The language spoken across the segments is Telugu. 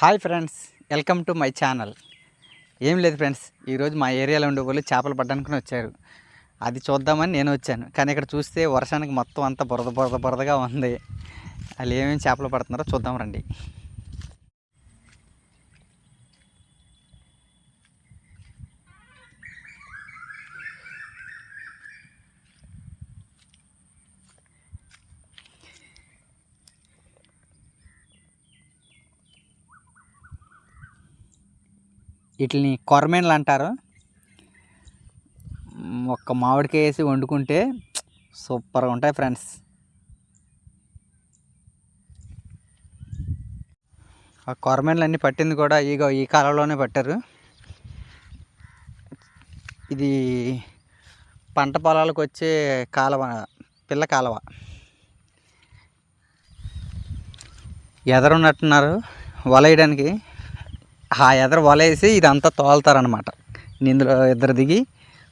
Hi friends welcome to my channel. ఏం లేదు ఫ్రెండ్స్ ఈరోజు మా ఏరియాలో ఉండే వాళ్ళు చేపలు పడ్డానికి వచ్చారు. అది చూద్దామని నేను వచ్చాను. కానీ ఇక్కడ చూస్తే వర్షానికి మొత్తం అంతా బురద బురద బురదగా ఉంది. వాళ్ళు ఏమేమి చేపలు పడుతున్నారో చూద్దాం రండి. వీటిని కొరమేన్లు అంటారు. ఒక్క మామిడికాయ వేసి వండుకుంటే సూపర్గా ఉంటాయి ఫ్రెండ్స్. ఆ కొరమేన్లు అన్నీ పట్టింది కూడా ఇగో ఈ కాలంలోనే పట్టారు. ఇది పంట పొలాలకు వచ్చే కాలువ పిల్ల కాలువ. ఎదరున్నట్టున్నారు వల వేయడానికి. ఆ ఎదర వలేసి ఇదంతా తోలుతారనమాట ఇందులో ఇద్దరు దిగి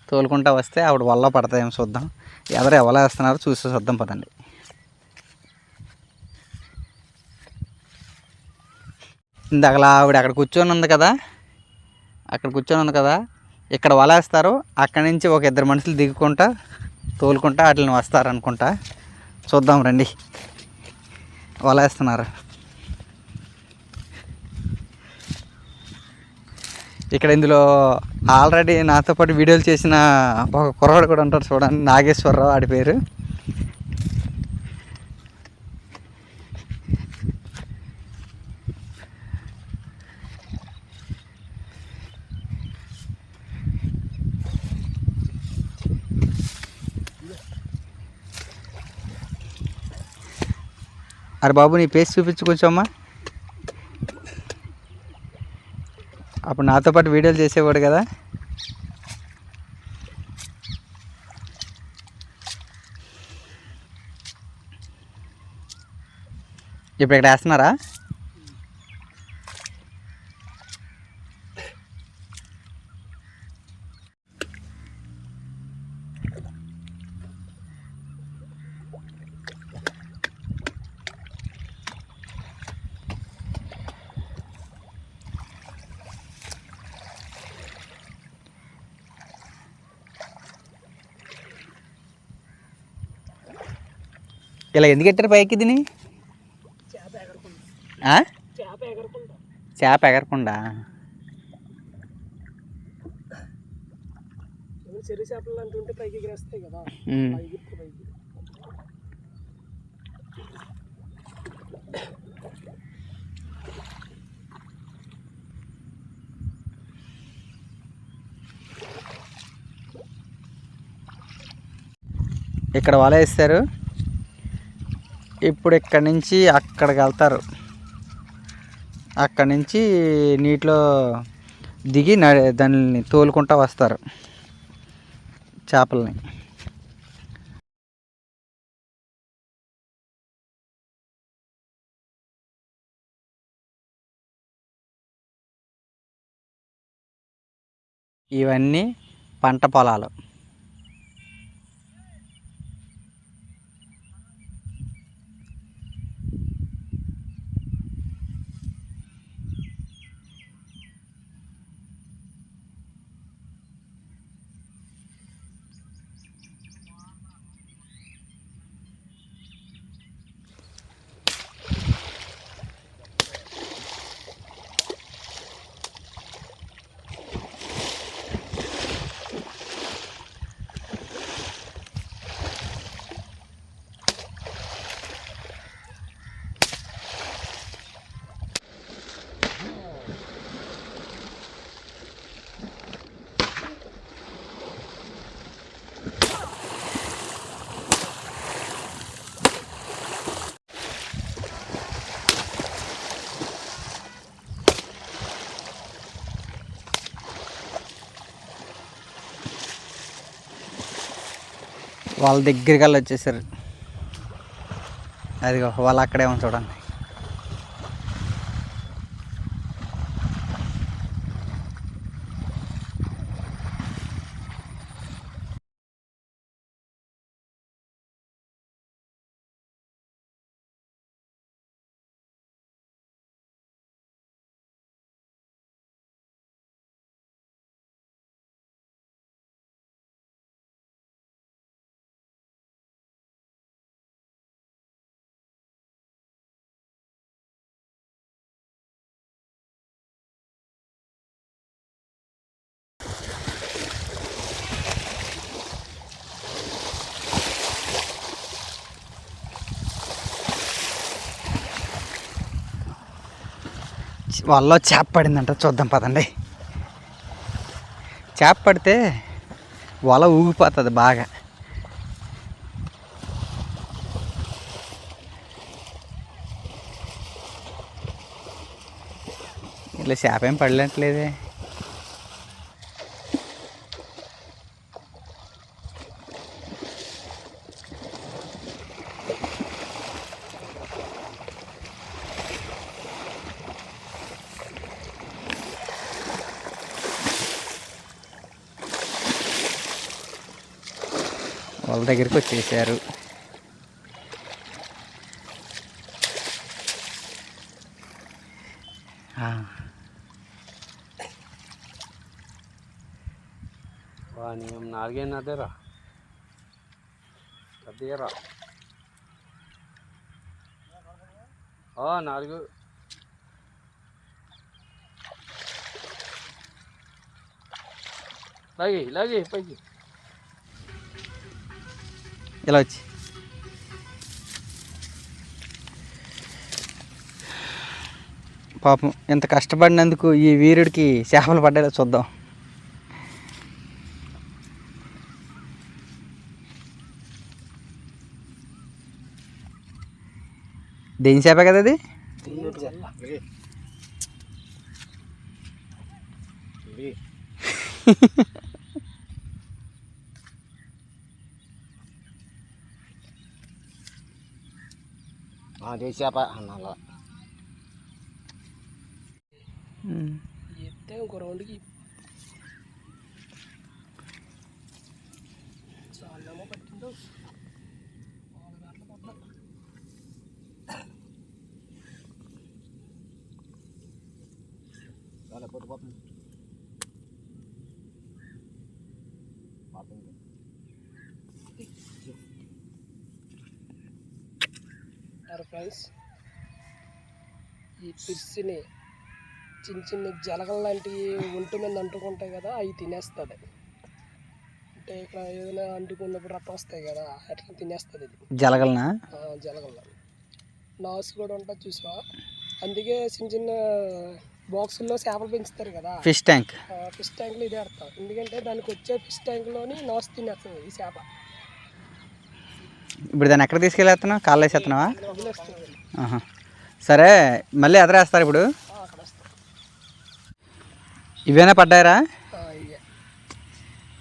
తోలుకుంటా వస్తే ఆవిడ వల్ల పడతాయేమో చూద్దాం. ఎదరు ఎవలేస్తున్నారో చూసి చూద్దాం పదండి. ఇందాకలా ఆవిడ అక్కడ కూర్చొని ఉంది కదా? అక్కడ కూర్చొని ఉంది కదా? ఇక్కడ వలేస్తారు. అక్కడి నుంచి ఒక ఇద్దరు మనుషులు దిగుకుంటా తోలుకుంటా వాటిని వస్తారు అనుకుంటా చూద్దాం రండి. వలేస్తున్నారు. ఇక్కడ ఇందులో ఆల్రెడీ నాతో పాటు వీడియోలు చేసిన ఒక కుర్రాడు కూడా ఉంటాడు చూడండి నాగేశ్వరరావు ఆడి పేరు. అరే బాబు నీ పేస్ చూపించు కొంచెమ్మా అప్పుడు నాతో పాటు వీడియోలు చేసేవాడు కదా. ఇప్పుడు ఇక్కడ వేస్తున్నారా? ఇలా ఎందుకు ఎట్టారు పైకి దీని? చేప ఎగరకుండా. చెరు చేపలు అంటుంటే పైకి ఎగిరేస్తాయి కదా. పైకి. ఇక్కడ వల వేస్తారు. ఇప్పుడు ఇక్కడ నుంచి అక్కడికి వెళ్తారు. అక్కడి నుంచి నీటిలో దిగి దాన్ని తోలుకుంటా వస్తారు. చేపల్ని. ఇవన్నీ పంట పొలాలు. వాళ్ళ దగ్గరికి వెళ్ళి వచ్చేసారు. అదిగో వాళ్ళు అక్కడే ఉంది చూడండి. వాళ్ళలో చేప పడిందంట చూద్దాం పదండి. చేప పడితే వల ఊగిపోతుంది బాగా. ఇలా చేప ఏం పడలేట్లేదే. దగ్గరికి వచ్చేసారు. ఆ, వాని నాలుగు. లాగి లాగి పైకి. ఇలా వచ్చి? పాపం ఇంత కష్టపడినందుకు ఈ వీరుడికి చేపలు పడ్డాయో చూద్దాం. దేని చేప కదా అది? అదే చేప అన్నాల ఉమ్. ఎత్తే ఇంకో రౌండ్కి చాలేమో పట్టిందో నాలుగు గంటలు పడ్డా చాలా పొద్దుపోతుంది సార్ ఫ్రెండ్స్. ఈ ఫిష్ని చిన్న చిన్న జలగలు లాంటివి ఒంటి మీద అంటుకుంటాయి కదా అవి తినేస్తుంది. అంటే ఇక్కడ ఏదైనా అంటుకున్నప్పుడు రప్ప వస్తాయి కదా అట్లా తినేస్తుంది ఇది. జలగలనా? జలగల. నాసు కూడా ఉంటుంది చూసావా అందుకే చిన్న చిన్న బాక్సుల్లో చేపలు పెంచుతారు కదా. Fish tank. ఆ, ఫిష్ ట్యాంక్లో ఇదే ఆడతాం ఎందుకంటే దానికి వచ్చే ఫిష్ ట్యాంక్లోని నాసు తినేస్తుంది ఈ చేప. ఇప్పుడు దాన్ని ఎక్కడ తీసుకెళ్ళేస్తున్నావు కాళ్ళు వేసేస్తున్నావా. సరే మళ్ళీ ఎదరేస్తారు ఇప్పుడు? ఇవేనా పడ్డాయరా?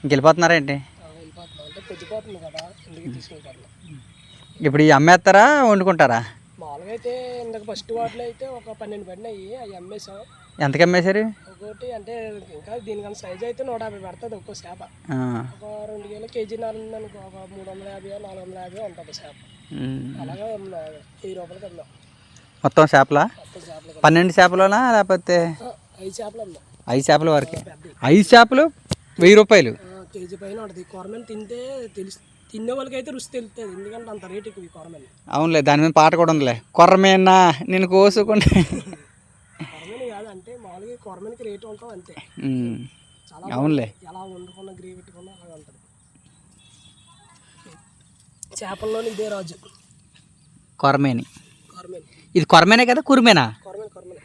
ఇంకెళ్ళిపోతున్నారా ఏంటి? ఇప్పుడు ఇవి అమ్మేస్తారా వండుకుంటారా? మామూలుగా అయితే ఇందాక ఫస్ట్ వాటిలో అయితే ఒక పన్నెండు పడినాయి అవి అమ్మేసాం. ఎంతకి అమ్మేశారు? ఒకటి అంటే ఇంకా దీనికన్నా సైజ్ అయితే నూట యాభై పడుతుంది ఒక్కో చేప. ఒక రెండు కేజీలు కేజీ నాలుగు ఉందనుకో ఒక మూడు వందల యాభై నాలుగు వందల యాభై ఉంటుంది చేప. అలాగే వెయ్యి రూపాయలకి అమ్మాం. మొత్తం చేపలా? పన్నెండు చేపలోనా లేకపోతే ఐదు చేపలు అమ్మాం. ఐదు చేపల వరకు? ఐదు చేపలు వెయ్యి రూపాయలు? కేజీ పైన ఉంటుంది. కొరమని తింటే తెలుసు తినే వాళ్ళకి అయితే రుచి తెలుస్తుంది ఎందుకంటే అంత రేట్ ఎక్కువ ఈ కొరమని. అవునులే దాని మీద పాట కూడా ఉందిలే. కొర్రమేనా నేను కోసుకుంటే కొరమని కాదు అంటే మామూలుగా ఈ కొరమనికి రేట్ ఉంటాం అంతే. చాలా అవునులే. ఎలా వండుకున్న గ్రేవీ పెట్టుకున్నా అలాగే ఉంటుంది. చేపల్లోని ఇదే రాజు. కొరమేని. కొరమని. ఇది కొరమేనే కదా కురిమేనా? కొరమని కొరమని.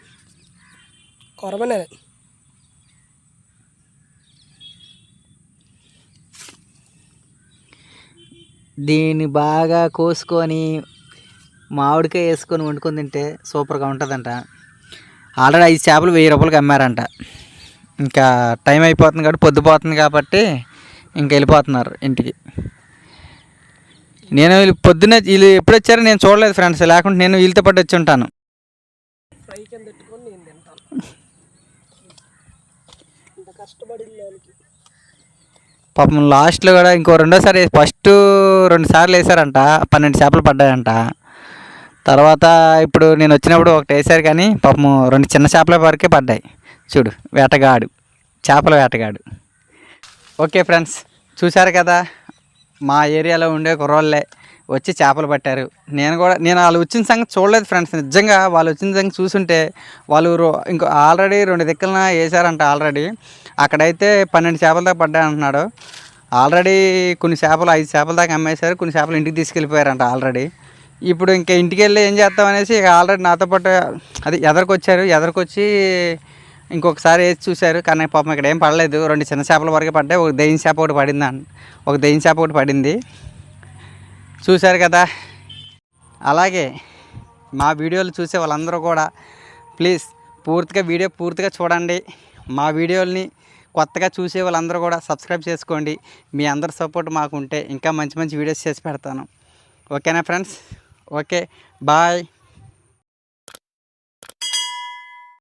కొరమనే దీన్ని బాగా కోసుకొని మామిడికాయ వేసుకొని వండుకొని తింటే సూపర్గా ఉంటుందంట. ఆల్రెడీ ఐదు చేపలు వెయ్యి రూపాయలకి అమ్మారంట. ఇంకా టైం అయిపోతుంది కాబట్టి పొద్దుపోతుంది కాబట్టి ఇంక వెళ్ళిపోతున్నారు ఇంటికి. నేను వీళ్ళు పొద్దున్నే వీళ్ళు ఎప్పుడు వచ్చారో నేను చూడలేదు ఫ్రెండ్స్ లేకుంటే నేను వీళ్ళతో పాటు వచ్చి ఉంటాను. పాపం లాస్ట్లో కూడా ఇంకో రెండోసారి ఫస్ట్ రెండు సార్లు వేసారంట పన్నెండు చేపలు పడ్డాయంట. తర్వాత ఇప్పుడు నేను వచ్చినప్పుడు ఒకటి వేసారు కానీ పాపము రెండు చిన్న చేపల వరకే పడ్డాయి. చూడు వేటగాడు చేపల వేటగాడు. ఓకే ఫ్రెండ్స్ చూశారు కదా? మా ఏరియాలో ఉండే కుర్రోళ్ళే వచ్చి చేపలు పట్టారు. నేను కూడా నేను వాళ్ళు వచ్చిన సంగతి చూడలేదు ఫ్రెండ్స్. నిజంగా వాళ్ళు వచ్చిన సంగతి చూసుంటే వాళ్ళు రో ఇంకో ఆల్రెడీ రెండు దిక్కులన వేసారంట ఆల్రెడీ. అక్కడైతే పన్నెండు చేపల దాకా పడ్డాయి అంటున్నాడు. ఆల్రెడీ కొన్ని చేపలు ఐదు చేపల దాకా అమ్మేశారు. కొన్ని చేపలు ఇంటికి తీసుకెళ్ళిపోయారంట ఆల్రెడీ. ఇప్పుడు ఇంకా ఇంటికి వెళ్ళి ఏం చేస్తాం అనేసి ఇక ఆల్రెడీ నాతో పాటు అది ఎదరికొచ్చారు. ఎదరికొచ్చి ఇంకొకసారి వేసి చూశారు. కానీ పాపం ఇక్కడ ఏం పడలేదు. రెండు చిన్న చేపల వరకే పడ్డాయి. ఒక దెయ్యం చేప ఒకటి పడింది ఒక దెయ్యం చేప ఒకటి పడింది. చూశారు కదా. అలాగే మా వీడియోలు చూసే వాళ్ళందరూ కూడా ప్లీజ్ పూర్తిగా వీడియో పూర్తిగా చూడండి. మా వీడియోల్ని కొత్తగా చూసే వాళ్ళందరూ కూడా సబ్స్క్రైబ్ చేసుకోండి. మీ అందరి సపోర్ట్ మాకు ఉంటే ఇంకా మంచి మంచి వీడియోస్ చేసి పెడతాను. ఓకేనా ఫ్రెండ్స్? Okay bye